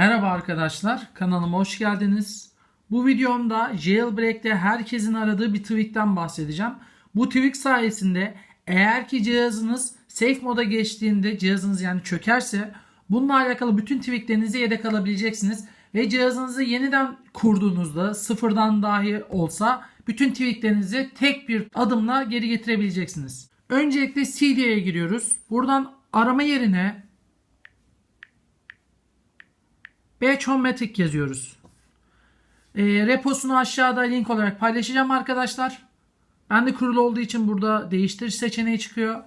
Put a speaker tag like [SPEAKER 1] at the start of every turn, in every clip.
[SPEAKER 1] Merhaba arkadaşlar, kanalıma hoş geldiniz. Bu videomda Jailbreak'te herkesin aradığı bir tweak'ten bahsedeceğim. Bu tweak sayesinde eğer ki cihazınız safe moda geçtiğinde cihazınız yani çökerse bununla alakalı bütün tweaklerinizi yedek alabileceksiniz. Ve cihazınızı yeniden kurduğunuzda sıfırdan dahi olsa bütün tweaklerinizi tek bir adımla geri getirebileceksiniz. Öncelikle CD'ye giriyoruz. Buradan arama yerine Batch-O-Matic yazıyoruz. E, reposunu aşağıda link olarak paylaşacağım arkadaşlar. Ben de kurulu olduğu için burada değiştir seçeneği çıkıyor.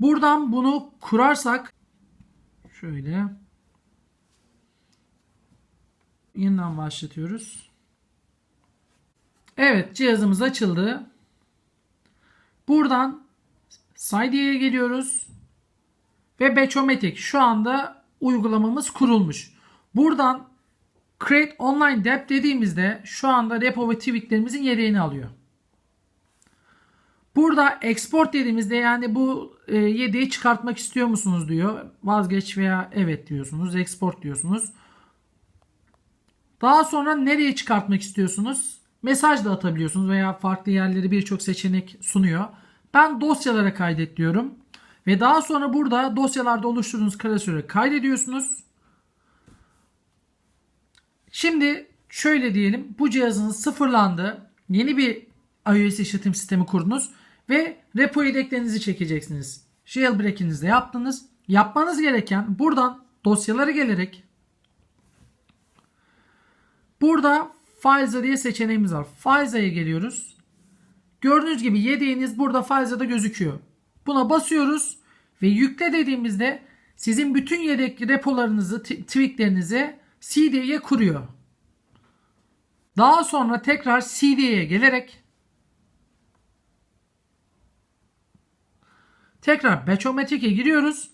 [SPEAKER 1] Buradan bunu kurarsak şöyle yeniden başlatıyoruz. Evet cihazımız açıldı. Buradan Side'ye geliyoruz. Ve Batch-O-Matic şu anda uygulamamız kurulmuş. Buradan Create Online Dep dediğimizde şu anda repo ve tweaklerimizin yedeğini alıyor. Burada export dediğimizde yani bu e, yedeği çıkartmak istiyor musunuz diyor. Vazgeç veya evet diyorsunuz. Export diyorsunuz. Daha sonra nereye çıkartmak istiyorsunuz? Mesaj da atabiliyorsunuz veya farklı yerleri birçok seçenek sunuyor. Ben dosyalara kaydet diyorum. Ve daha sonra burada dosyalarda oluşturduğunuz klasörü kaydediyorsunuz. Şimdi şöyle diyelim bu cihazınız sıfırlandı. Yeni bir iOS işletim sistemi kurdunuz ve repo yedeklerinizi çekeceksiniz. Jailbreak'inizi de yaptınız. Yapmanız gereken buradan dosyalara gelerek burada Files'a diye seçeneğimiz var. Files'a geliyoruz. Gördüğünüz gibi yedeğiniz burada Files'da gözüküyor. Buna basıyoruz ve yükle dediğimizde sizin bütün yedek repolarınızı, tweaklerinizi CD'ye kuruyor. Daha sonra tekrar CD'ye gelerek tekrar Batch-O-Matic'e giriyoruz.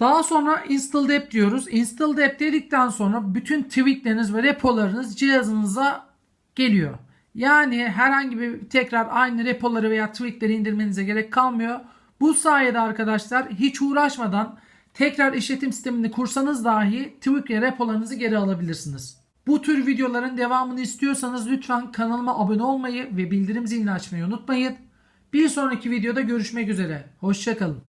[SPEAKER 1] Daha sonra install dep diyoruz. Install dep dedikten sonra bütün tweakleriniz ve repolarınız cihazınıza geliyor. Yani herhangi bir tekrar aynı repoları veya tweakleri indirmenize gerek kalmıyor. Bu sayede arkadaşlar hiç uğraşmadan tekrar işletim sistemini kursanız dahi ve repolarınızı geri alabilirsiniz. Bu tür videoların devamını istiyorsanız lütfen kanalıma abone olmayı ve bildirim zilini açmayı unutmayın. Bir sonraki videoda görüşmek üzere. Hoşçakalın.